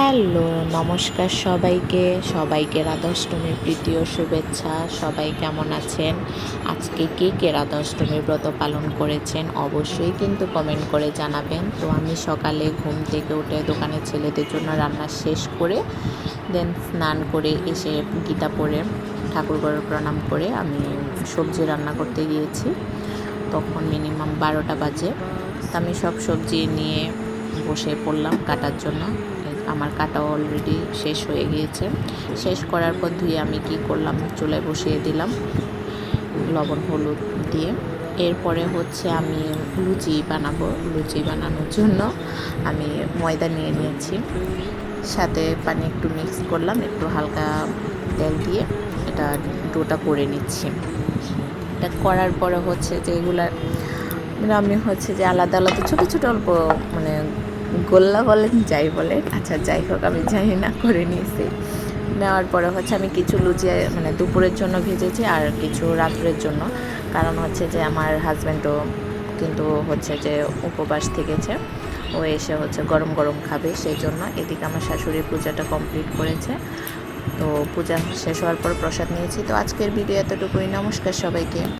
Hello, নমস্কার সবাইকে। সবাইকে রাধাষ্টমীর প্রীতি ও শুভেচ্ছা। সবাই কেমন আছেন? আজকে কে কে রাধাষ্টমীর ব্রত পালন করেছেন অবশ্যই কিন্তু কমেন্ট করে জানাবেন। তো আমি সকালে ঘুম থেকে উঠে দোকানের ছেলেদের জন্য রান্না শেষ করে দেন স্নান করে এসে গীতা পড়ে, ঠাকুরঘরে প্রণাম করে আমি সবজি রান্না করতে গিয়েছি। তখন মিনিমাম বারোটা বাজে। তা আমি সব সবজি নিয়ে বসে পড়লাম কাটার জন্য। আমার কাটা অলরেডি শেষ হয়ে গিয়েছে। শেষ করার পর ধুয়ে আমি কি করলাম? চুলায় বসিয়ে দিলাম লবণ, হলুদ দিয়ে। এরপরে হচ্ছে আমি লুচি বানাবো। লুচি বানানোর জন্য আমি ময়দা নিয়ে নিয়েছি। সাথে পানি একটু মিক্স করলাম, একটু হালকা তেল দিয়ে এটা ডোটা করে নিচ্ছি। এটা করার পরে হচ্ছে যে এগুলার মানে আমি হচ্ছে যে আলাদা আলাদা, ছোটো ছোটো, অল্প মানে গোল্লা বলেন, যাই বলেন। আচ্ছা যাই হোক, আমি জানি না, করে নিয়েছি। নেওয়ার পরে হচ্ছে আমি কিছু লুচি মানে দুপুরের জন্য ভেজেছি আর কিছু রাত্রের জন্য। কারণ হচ্ছে যে আমার হাজব্যান্ডও কিন্তু হচ্ছে যে উপবাস থেকেছে। ও এসে হচ্ছে গরম গরম খাবে সেই জন্য এদিকে আমার শাশুড়ি পূজাটা কমপ্লিট করেছে। তো পূজা শেষ হওয়ার পর প্রসাদ নিয়েছি। তো আজকের ভিডিও এতটুকুই। নমস্কার সবাইকে।